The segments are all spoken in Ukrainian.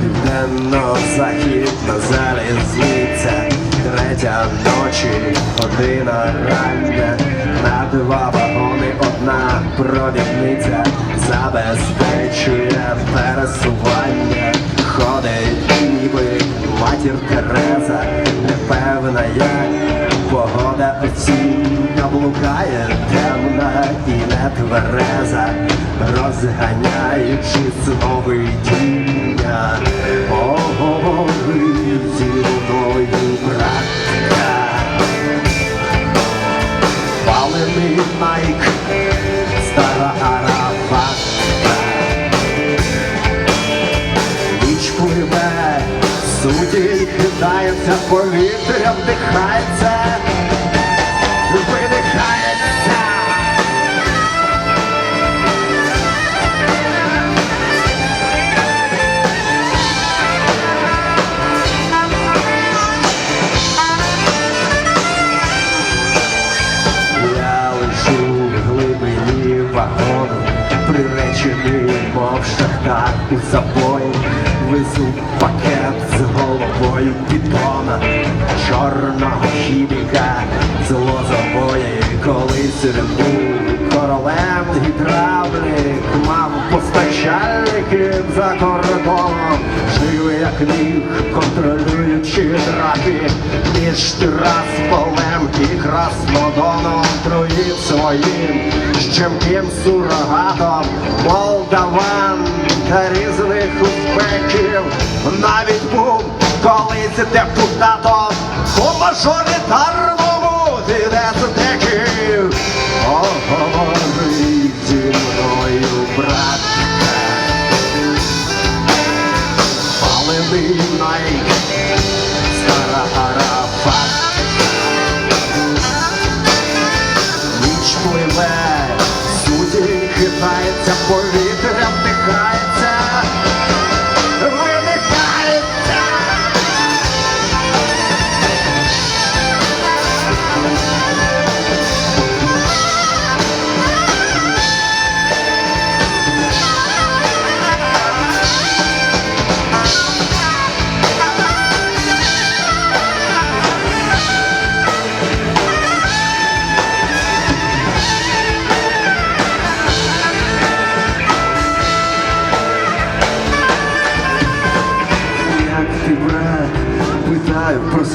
Південно-західна залізниця, третя ночі, година рання, на два вагони одна провідниця забезпечує пересування, ходить ніби матір Тереза, непевна як погода осіння блукає темна і не твереза, розганяючи знову тіння. Судді хитаються, повітря вдихається, видихається. Я лежу глибині вагону, приречений, мов шахтар у забої, бетона, чорного хіміка, зло забої, колись був королем гідравлік, мав постачальників за кордоном, жив як міг, контролюючи драки. Між Тирасполем і Краснодоном троїв своїм щемким сурогатом молдаван. Та різних узбеків навіть був колись депутатом у мажоритарному дедеків.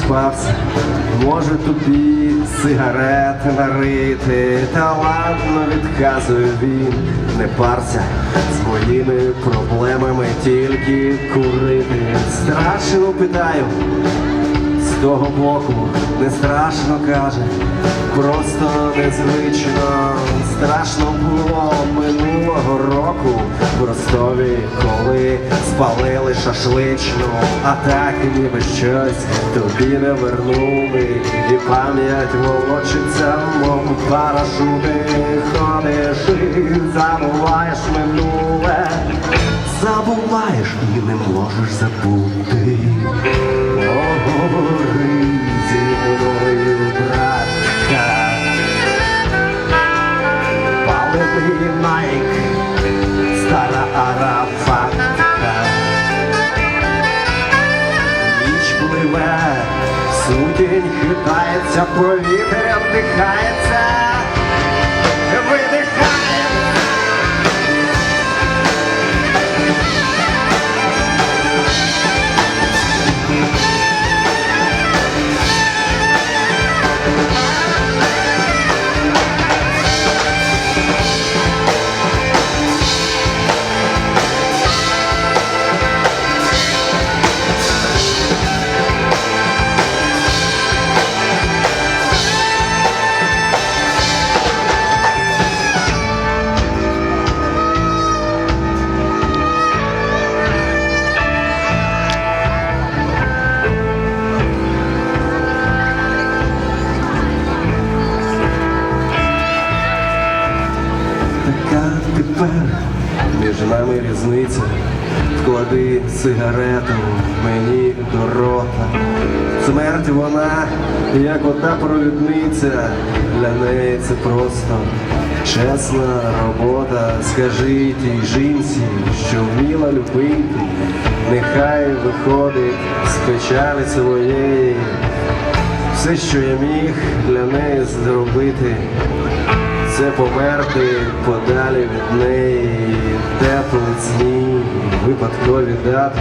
Проспався. Може тобі сигарет нарити, та ладно відказує він, не парся з моїми проблемами тільки курити. Страшно питаю, з того боку не страшно каже, просто незвично. Страшно було минулого року в Ростові, коли спалили шашличну, а так ніби щось тобі не вернули, і пам'ять волочиться, мов парашути, ходиш і забуваєш минуле, забуваєш і не можеш забути. Судінь хитається, повітря вдихається, Така тепер між нами різниця. вклади сигарету мені до рота. Смерть вона, як ота провідниця, для неї це просто чесна робота. Скажи тій жінці, що вміла любити, нехай виходить з печалі своєї. Все, що я міг для неї зробити, це померти подалі від неї, теплі сні, випадкові дати.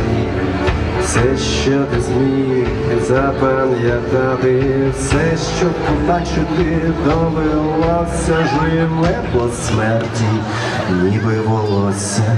Все, що ти зміг запам'ятати, все, що побачити, довелося живе по смерті, ніби волосся.